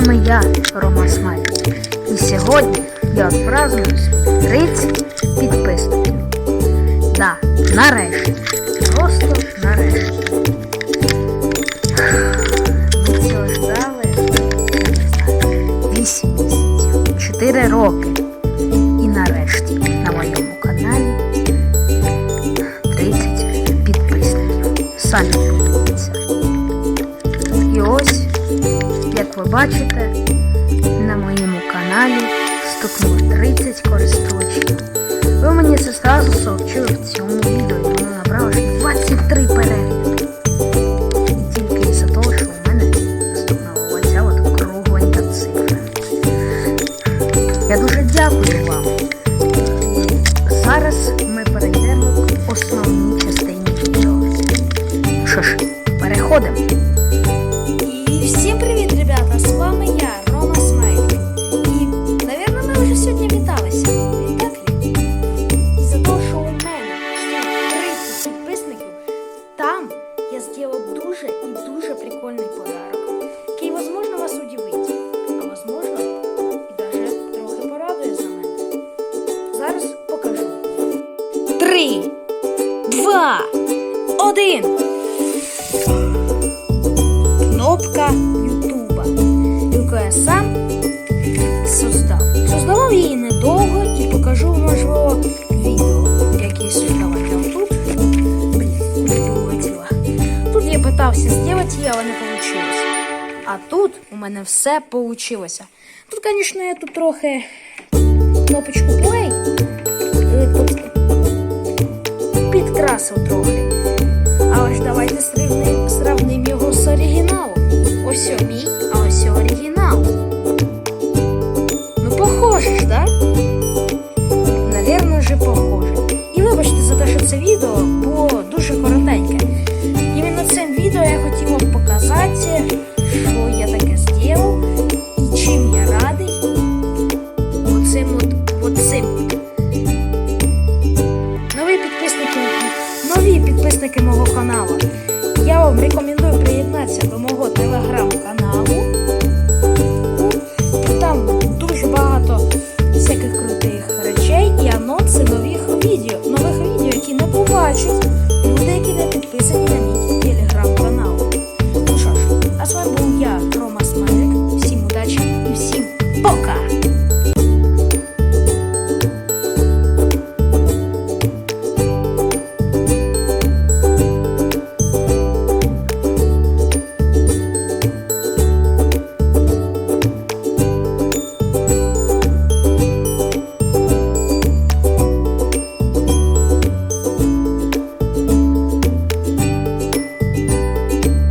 вами я, Рома Смайль. І сьогодні я відпраздную свої 30 підписників. Да, нарешті. Просто нарешті. Ви цього ждали, я не знаю, 8 місяців, 4 роки. І нарешті на моєму каналі 30 підписників. Самі подивіться. І ось, як ви бачите, на моєму каналі стукнуло 30 користувачів. Ви мені це зразу сообщили в цьому відео, воно набрало 23 перегляди. І тільки із-за того, що у мене стукнула оця от кругленька цифра. Я дуже дякую вам. Я сделал дуже і дуже прикольний подарок, який, возможно, вас удивить, а возможно, і даже трохи порадує за мене. Зараз покажу. Три, два, один кнопка Тут я питався але не получилось. А тут у мене все вийшло. Тут, звісно, я тут трохи кнопочку play підкрасив трохи. Але ж давайте сравним, його з оригіналом. Ось мій, хотів вам показати, що я таке зробив і чим я радий оцим от, оцим. Нові підписники, нові підписники мого каналу. Я вам рекомендую приєднатися до мого телеграм-каналу.